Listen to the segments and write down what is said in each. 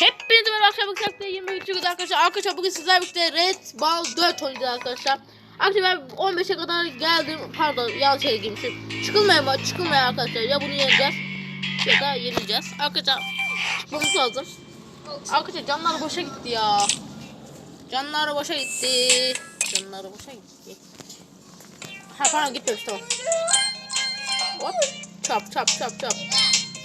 Hepinize merhaba arkadaşlar. Bugün Saklı 23 gün arkadaşlar. Arkadaşlar bugün sizlerle birlikte Red Ball 4 oynayacağız arkadaşlar. Arkadaşlar ben 15'e kadar geldim. Pardon yanlış yere girmişim. Çıkılmaya mı? Çıkılmaya arkadaşlar. Ya bunu yeneceğiz ya da yenileceğiz. Arkadaşlar çıkmamız lazım. Arkadaşlar canlar boşa gitti ya. Canlar boşa gitti. Canlar boşa gitti. Ha pardon gitmemiş tamam. Hop. Çap çap çap çap.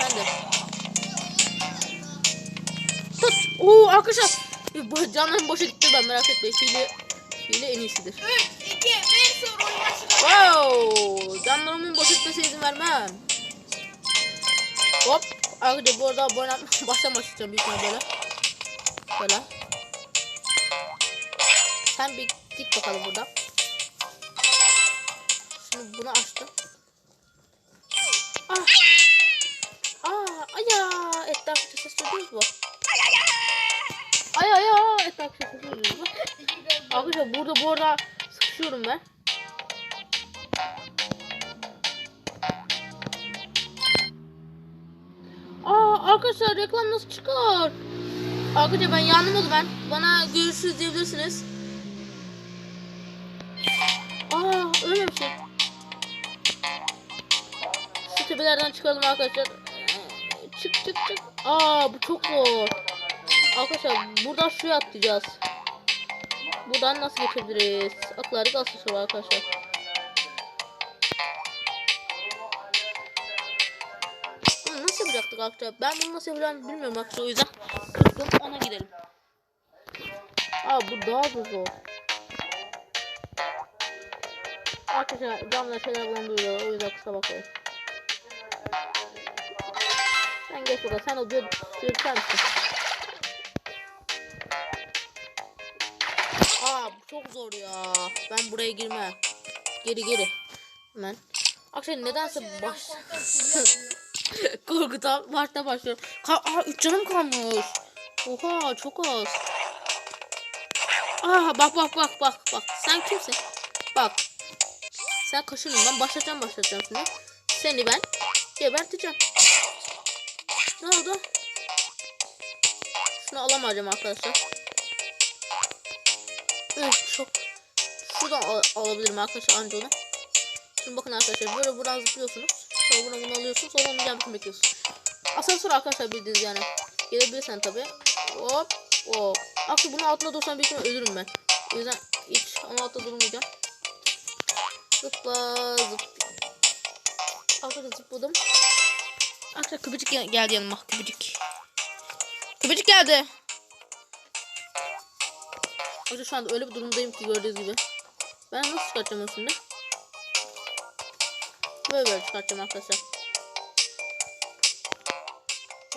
Ben de. Oo arkadaşlar. Bu canlarım boşa gitti ben merak etmeyin. Hile, hile en iyisidir. 3, 2, 1, sonra oyun başladı. Wow. Canlarımın boşa gitmesine izin vermem. Hop. Arkadaşlar bu arada abone baştan başlayacağım büyük böyle. Böyle. Sen bir git bakalım burada. Şimdi bunu açtım. Ah. Aa, aya. Etrafı ses duyuyoruz mu? Ay ay ay. Duyuyoruz mu? Arkadaşlar burada bu arada sıkışıyorum ben. Aa arkadaşlar reklam nasıl çıkar? Arkadaşlar ben yandım oldu ben. Bana görüşürüz diyebilirsiniz. Aa öyle bir şey. Şu tepelerden çıkalım arkadaşlar. Çık çık çık. Aa bu çok zor. Arkadaşlar buradan şuraya atlayacağız. Buradan nasıl geçebiliriz? Akları nasıl soru arkadaşlar. Bunu nasıl yapacaktık arkadaşlar? Ben bunu nasıl yapacağımı bilmiyorum arkadaşlar o yüzden tuttum ona gidelim. Aa bu daha da zor. Arkadaşlar camla şeyler bulunduruyor o yüzden kusura bakmayın. Sen geç bakalım sen o sürükler misin? Aa bu çok zor ya. Ben buraya girmem. Geri geri. Hemen. Arkadaşlar nedense baş... Korkutan başta başlıyorum. Ka Aa 3 canım kalmış. Oha çok az. Aa bak bak bak bak bak. Sen kimsin? Bak. Sen kaşının ben başlatacağım başlatacağım seni. Seni ben geberteceğim. Ne oldu? Şunu alamayacağım arkadaşlar. Evet çok. Şuradan al alabilirim arkadaşlar anca onu. Şimdi bakın arkadaşlar böyle buradan zıplıyorsunuz. Sonra bunu bunu alıyorsunuz. Sonra onun gelmesini bekliyorsunuz. Asansör arkadaşlar bildiğiniz yani. Gelebilirsen tabi. Hop hop. Aslında bunun altında dursam büyük ihtimalle ölürüm ben. O yüzden hiç onun altında durmayacağım. Zıpla zıp. Arkadaşlar zıpladım. Arkadaşlar kıbıcık gel- geldi yanıma. Kıbıcık. Kıbıcık geldi. Arkadaşlar şu anda öyle bir durumdayım ki gördüğünüz gibi. Ben nasıl çıkartacağım şimdi? Böyle böyle çıkartacağım arkadaşlar.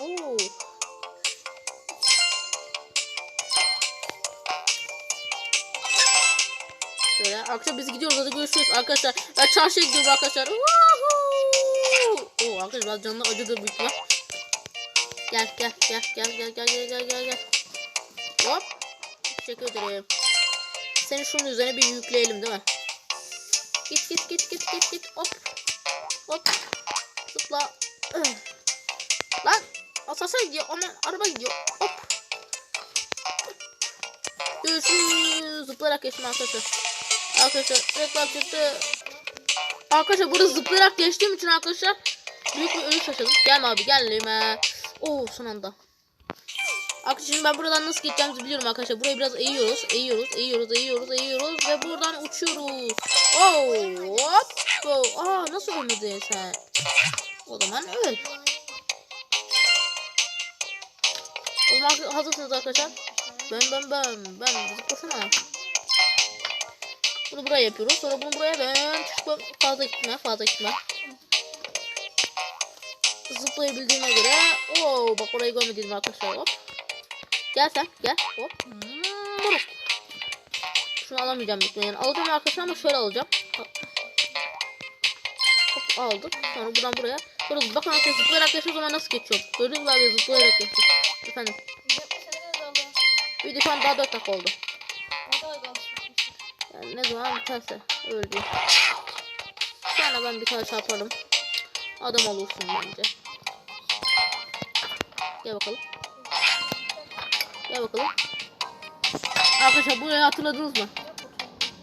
Oo. Şöyle arkadaşlar biz gidiyoruz hadi görüşürüz arkadaşlar. Ben çarşıya gidiyorum arkadaşlar. Woohoo! Arkadaşlar biraz canına acıdı büyük ihtimal. Gel gel gel gel gel gel gel gel gel gel. Hop. Teşekkür ederim. Seni şunun üzerine bir yükleyelim değil mi? Git git git git git git. Hop. Hop. Zıpla. Lan. Asansör gidiyor. Aman araba gidiyor. Hop. Görüşürüz. Zıplayarak geçtim arkadaşlar. Arkadaşlar reklam çıktı. Arkadaşlar burada zıplayarak geçtiğim için arkadaşlar büyük bir ölüş yaşadım. Gelme abi gelme. Oo son anda. Arkadaşlar şimdi ben buradan nasıl gideceğimizi biliyorum arkadaşlar. Burayı biraz eğiyoruz. Eğiyoruz, eğiyoruz, eğiyoruz, eğiyoruz ve buradan uçuyoruz. Oh, hop. Aa nasıl ölmedin sen? O zaman öl. O zaman hazırsınız arkadaşlar. Ben ben ben ben zıplasana. Bunu buraya yapıyoruz. Sonra bunu buraya ben çıkma fazla gitme fazla gitme. Zıplayabildiğime göre. Oo bak orayı görmediniz arkadaşlar. Hop. Gel sen gel. Hop. Muruk. Şunu alamayacağım. Yani alacağım arkadaşlar ama şöyle alacağım. Hop. Aldık. Sonra buradan buraya. Sonra bakın arkadaşlar zıplayarak yaşıyor o zaman nasıl geçiyorum. Gördüğünüz gibi abi zıplayarak yaşıyor. Efendim. Bir de şu an daha 4 dakika oldu. Yani ne zaman biterse diyor. Sonra ben bir tane çarparım. Adam olursun bence. Gel bakalım. Gel bakalım. Arkadaşlar burayı hatırladınız mı?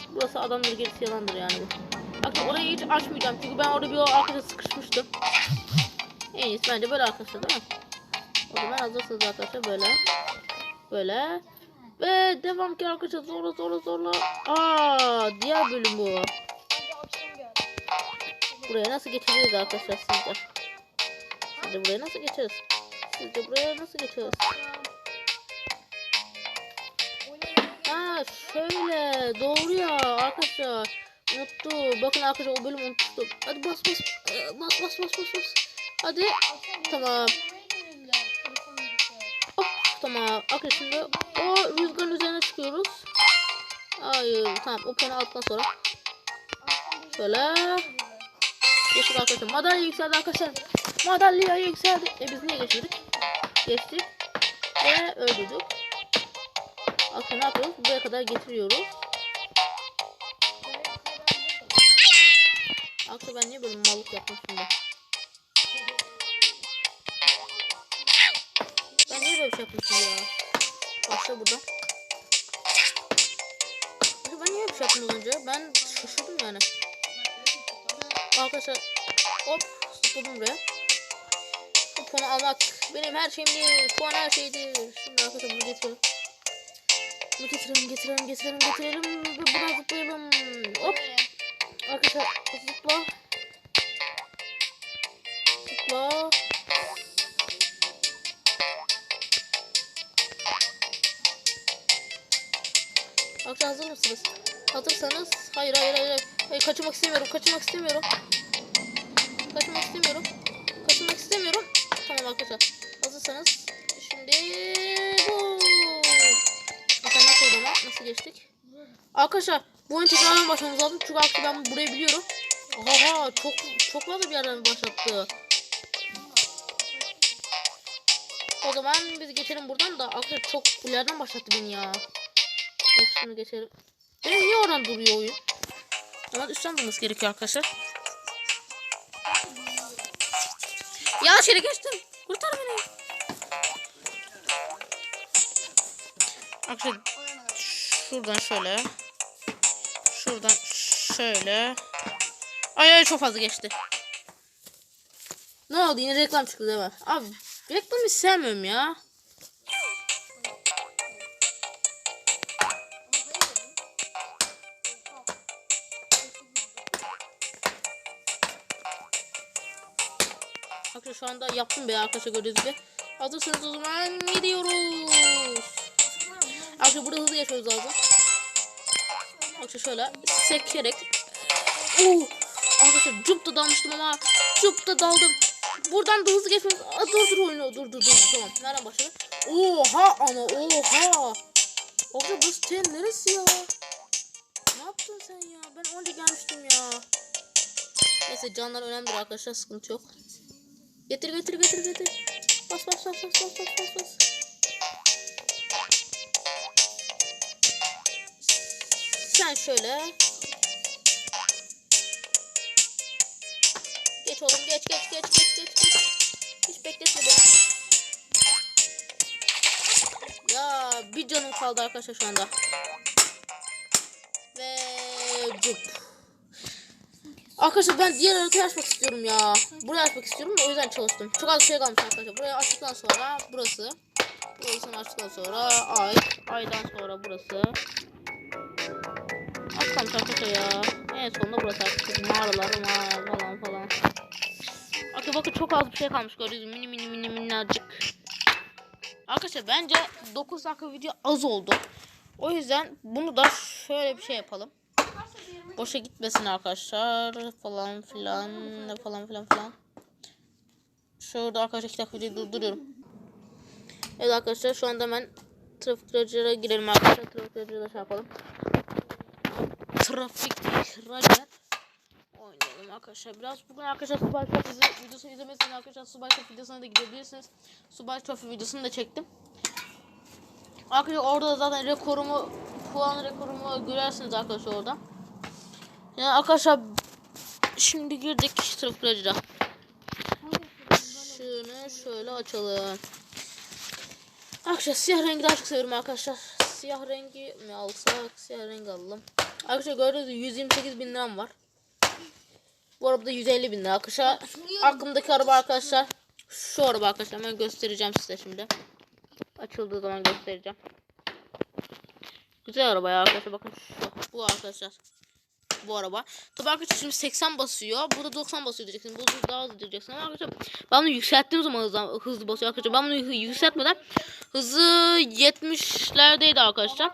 Burası adamları gerisi yalandır yani. Arkadaşlar orayı hiç açmayacağım çünkü ben orada bir arkadaşa sıkışmıştım. En iyisi bence böyle arkadaşlar değil mi? O zaman hazırsınız arkadaşlar böyle. Böyle. Ve devam ki arkadaşlar zorla zorla zorla. Aa diğer bölüm bu. Buraya nasıl geçeceğiz arkadaşlar sizce? Sizce buraya nasıl geçeriz? Sizce buraya nasıl geçeriz? Ha şöyle doğru ya arkadaşlar. Unuttum. Bakın arkadaşlar o bölümü unuttum. Hadi bas bas. Ee, Bas bas bas bas bas. Hadi. Tamam. Hop tamam. Arkadaşlar şimdi o rüzgarın üzerine çıkıyoruz. Hayır tamam o puanı aldıktan sonra. Şöyle. Geçtik arkadaşlar. Madalya yükseldi arkadaşlar. Madalya yükseldi. E biz niye geçmedik? Geçtik. Ve öldürdük. Aslında ne yapıyoruz? Buraya kadar getiriyoruz. Aksa ben niye böyle mallık yaptım şimdi? Ben niye böyle bir şey yapmışım ya? Başla burada. Ben niye bir şey yaptım önce? Ben şaşırdım yani. Arkadaşlar hop zıpladım buraya. Bu puanı almak benim her şeyimdir. Puan her şeydir. Şimdi arkadaşlar bunu getiriyorum. Bunu getirelim, getirelim, getirelim, getirelim. Buradan zıplayalım. Hop. Arkadaşlar zıpla. Zıpla. Arkadaşlar hazır mısınız? Hazırsanız hayır hayır hayır. hayır kaçırmak istemiyorum. Kaçırmak istemiyorum. Kaçırmak istemiyorum. Kaçırmak istemiyorum. Tamam arkadaşlar. Hazırsanız şimdi bu. Bakalım nasıl oldu ama? Nasıl geçtik? Arkadaşlar bu oyun tekrardan başlamamız lazım. Çünkü artık ben burayı biliyorum. Aha çok çok fazla bir yerden başlattı. O zaman biz geçelim buradan da arkadaşlar çok bu yerden başlattı beni ya. Şunu geçelim. Benim niye oradan duruyor oyun? Ama üstten durması gerekiyor arkadaşlar. Ya içeri geçtim. Kurtar beni. Arkadaşlar şuradan şöyle. Şuradan şöyle. Ay ay çok fazla geçti. Ne oldu yine reklam çıktı değil mi? Abi reklamı sevmiyorum ya. Arkadaşlar şu anda yaptım be arkadaşlar gördüğünüz gibi. Hazırsanız o zaman gidiyoruz. Arkadaşlar burada hızlı geçmemiz lazım. Arkadaşlar şöyle sekerek. Oo, arkadaşlar cup da dalmıştım ama cup da daldım. Buradan da hızlı geçmemiz. Aa, dur dur oyunu dur dur dur tamam. Nereden başladı? Oha ama oha. Arkadaşlar burası senin neresi ya? Ne yaptın sen ya? Ben önce gelmiştim ya. Neyse canlar önemlidir arkadaşlar sıkıntı yok. Getir getir getir getir. Bas bas bas bas bas bas bas. Sen şöyle. Geç oğlum geç geç geç geç geç geç. Hiç bekletme beni. Ya bir canım kaldı arkadaşlar şu anda. Ve cup. Arkadaşlar ben diğer haritayı açmak istiyorum ya. Burayı açmak istiyorum o yüzden çalıştım. Çok az şey kalmış arkadaşlar. Burayı açtıktan sonra burası. Burasını açtıktan sonra ay. Aydan sonra burası. Az kalmış arkadaşlar ya. En sonunda burası artık. Mağaralar mağara falan falan. Arkadaşlar bakın çok az bir şey kalmış gördüğünüz. Mini mini mini minnacık. Arkadaşlar bence 9 dakika video az oldu. O yüzden bunu da şöyle bir şey yapalım. Boşa gitmesin arkadaşlar falan filan falan filan filan. Şurada arkadaşlar 2 dakika videoyu durduruyorum. Evet arkadaşlar şu anda hemen trafik radarına girelim arkadaşlar. Trafik radarına şey yapalım. Trafik radar oynayalım arkadaşlar. Biraz bugün arkadaşlar Subay Trophy videosu izlemesini arkadaşlar Subay Trophy videosuna da gidebilirsiniz. Subay Trophy videosunu da çektim. Arkadaşlar orada da zaten rekorumu puan rekorumu görersiniz arkadaşlar orada. Yani arkadaşlar şimdi girdik radarına. Şunu şöyle açalım. Arkadaşlar siyah rengi daha çok seviyorum arkadaşlar. Siyah rengi mi alsak? Siyah rengi alalım. Arkadaşlar gördüğünüz gibi 128 bin liram var. Bu arabada 150 bin lira arkadaşlar. Aklımdaki araba arkadaşlar. Şu araba arkadaşlar ben göstereceğim size şimdi. Açıldığı zaman göstereceğim. Güzel araba ya arkadaşlar bakın şu. Bu arkadaşlar. Bu araba. Tabi arkadaşlar şimdi 80 basıyor. Burada 90 basıyor diyeceksin. Bu daha hızlı diyeceksin ama arkadaşlar ben bunu yükselttiğim zaman hızlı, hızlı basıyor arkadaşlar. Ben bunu yükseltmeden hızı 70'lerdeydi arkadaşlar.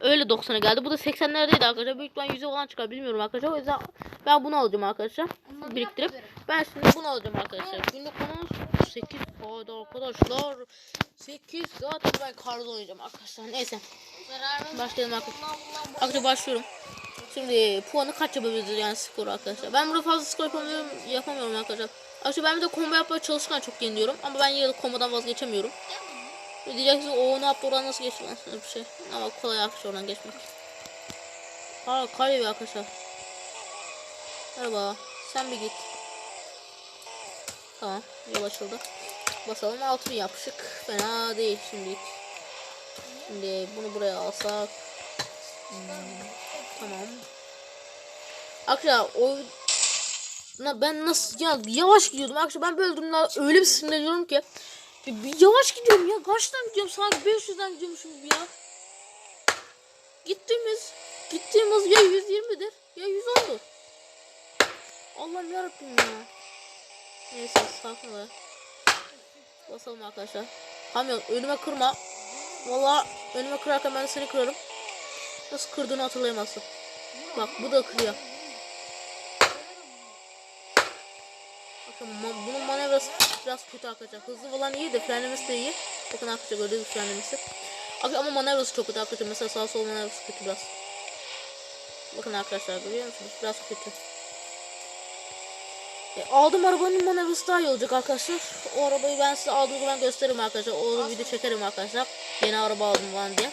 Öyle 90'a geldi. Bu da 80'lerdeydi arkadaşlar. Büyük ihtimal 100'e falan çıkar bilmiyorum arkadaşlar. O yüzden ben bunu alacağım arkadaşlar. Biriktirip. Ben şimdi bunu alacağım arkadaşlar. Günlük konu 8 hadi arkadaşlar. 8 zaten ben karda oynayacağım arkadaşlar. Neyse. Başlayalım arkadaşlar. Arkadaşlar başlıyorum. Şimdi puanı kaç yapabiliriz yani skor arkadaşlar. Ben burada fazla skor yapamıyorum, yapamıyorum arkadaşlar. Arkadaşlar ben bir de combo yapmaya çalışırken çok yeniliyorum. Ama ben yine de combodan vazgeçemiyorum. Diyeceksiniz o ne yaptı oradan nasıl geçti öyle bir şey. Ama kolay arkadaşlar oradan geçmek. Aa kale arkadaşlar. Merhaba. Sen bir git. Tamam. Yol açıldı. Basalım altını yapışık. Fena değil şimdilik. Şimdi bunu buraya alsak. Hmm, tamam. Arkadaşlar o Na- ben nasıl ya yavaş gidiyordum. Arkadaşlar ben böyle durumda öyle bir sinirleniyorum ki bir, bir yavaş gidiyorum ya. Kaçtan gidiyorum sanki 500'den gidiyormuşum gibi ya. Gittiğimiz gittiğimiz ya 120'dir ya 110'dur Allah'ım yarabbim ya. Neyse sakin ol. Basalım arkadaşlar. Kamyon önüme kırma. Valla önüme kırarken ben seni kırarım nasıl kırdığını hatırlayamazsın bak bu da kırıyor Bakın bunun manevrası biraz kötü arkadaşlar. Hızlı falan iyi de frenlemesi de iyi. Bakın arkadaşlar gördüğünüz frenlemesi. Ama manevrası çok kötü arkadaşlar. Mesela sağ sol manevrası kötü biraz. Bakın arkadaşlar görüyor musunuz? Biraz kötü. E, aldım arabanın manevrası daha iyi olacak arkadaşlar. O arabayı ben size aldığım zaman gösteririm arkadaşlar. O video çekerim arkadaşlar. Yeni araba aldım falan diye.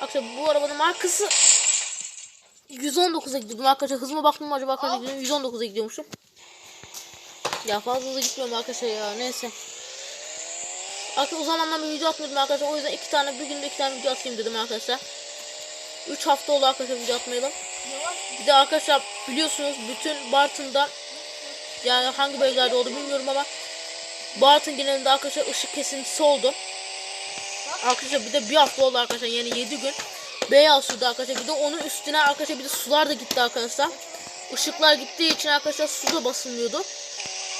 Arkadaşlar bu arabanın markası 119'a gidiyordum arkadaşlar. Hızıma baktım acaba gidiyorum? 119'a gidiyormuşum. Ya fazla hızlı gitmiyorum arkadaşlar ya. Neyse. Arkadaşlar o zamandan bir video atmıyordum arkadaşlar. O yüzden iki tane bir günde iki tane video atayım dedim arkadaşlar. 3 hafta oldu arkadaşlar video atmayalım. Bir de arkadaşlar biliyorsunuz bütün Bartın'da yani hangi bölgelerde oldu bilmiyorum ama Bartın genelinde arkadaşlar ışık kesintisi oldu. Arkadaşlar bir de bir hafta oldu arkadaşlar yani 7 gün. Beyaz suda arkadaşlar bir de onun üstüne arkadaşlar bir de sular da gitti arkadaşlar. Işıklar gittiği için arkadaşlar su da basılmıyordu.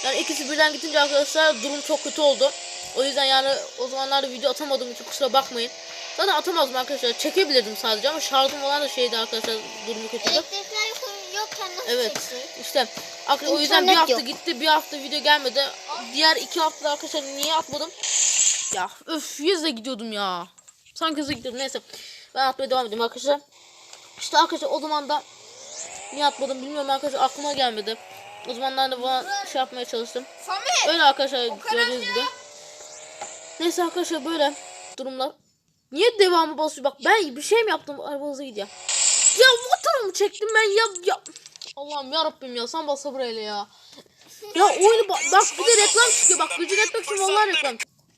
Yani ikisi birden gidince arkadaşlar durum çok kötü oldu. O yüzden yani o zamanlarda video atamadığım için kusura bakmayın. Zaten atamazdım arkadaşlar. Çekebilirdim sadece ama şarjım falan da şeydi arkadaşlar durumu kötüydü. Elektrikler yokken nasıl Evet işte o yüzden bir hafta yok. gitti bir hafta video gelmedi. Diğer iki hafta arkadaşlar niye atmadım? Ya öf yüzle gidiyordum ya. Sanki hızlı gidiyordum neyse. Ben atmaya devam edeyim arkadaşlar. İşte arkadaşlar o zaman da niye atmadım bilmiyorum arkadaşlar aklıma gelmedi. O zamanlarda bana şey yapmaya çalıştım. Samet! Öyle arkadaşlar gördüğünüz gibi. Neyse arkadaşlar böyle durumlar. Niye devamı basıyor? Bak ben bir şey mi yaptım? Araba hızlı gidiyor. Ya motoru mu çektim ben ya? ya. Allah'ım ya Rabbim ya sen bas sabır eyle ya. Ya oyunu bak, bak bir de reklam çıkıyor bak gücü etmek için vallahi reklam.